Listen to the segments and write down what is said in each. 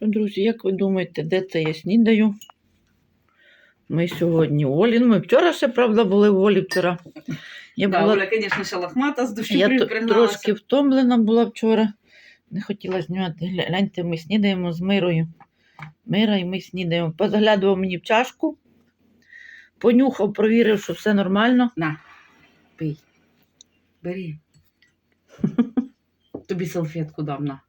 Друзі, як ви думаєте, де це я снідаю? Ми сьогодні в Олі. Ну, Ми вчора ще, правда, були в Олі вчора. Я, Да, була, Оля, звісно, ще лохмата з душі я трошки втомлена була вчора. Не хотіла знімати. Гляньте, ми снідаємо з мирою. Мира і ми снідаємо. Позаглядував мені в чашку, понюхав, провірив, що все нормально. На, пий. Бери. Тобі салфетку дам на.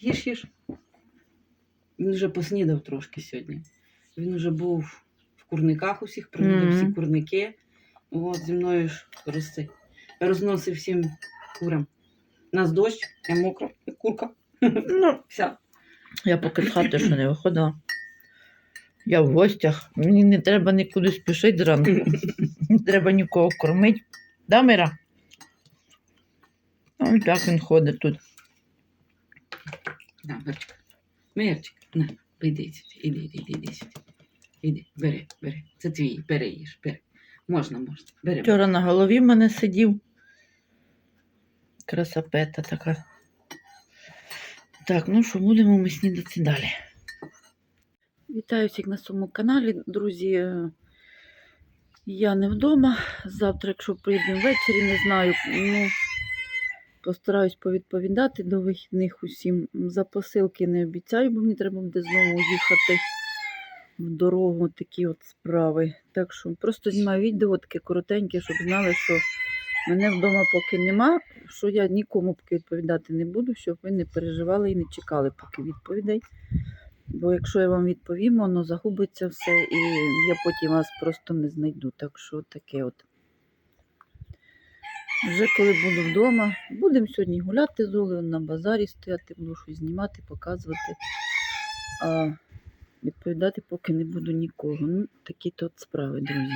Їж, їж. Він вже поснідав трошки сьогодні. Він вже був в курниках усіх, привів Мгм. всі курники. От зі мною ж рости. Розносив всім курам. У нас дощ, я мокра, як курка. Ну, Вся. Я поки з хати ще не виходила. Я в гостях. Мені не треба нікуди спішити зранку. Не треба нікого кормити. Да, Мира? Ну, і так він ходить тут. На, Мирчик. Мирчик, на, іди сюди, іди, іди, іди, іди сюди. Іди, бери, бери. Це твій, бери їж, бери. Можна, можна. Бери. Вчора на голові в мене сидів. Красапета така. Так, ну що, будемо ми снідати далі. Вітаю всіх на своєму каналі, друзі. Я не вдома. Завтра, якщо прийдемо ввечері, не знаю. Ну, постараюсь повідповідати до вихідних усім. За посилки не обіцяю, бо мені треба буде знову їхати в дорогу такі от справи. Так що просто знімаю відео таке коротеньке, щоб знали, що мене вдома поки нема, що я нікому поки відповідати не буду, щоб ви не переживали і не чекали поки відповідей. Бо якщо я вам відповім, воно загубиться все, і я потім вас просто не знайду. Так що таке от. Вже коли буду вдома, будемо сьогодні гуляти з Олею на базарі стояти, буду щось знімати, показувати. А відповідати поки не буду нікого. Ну, такі то справи, друзі.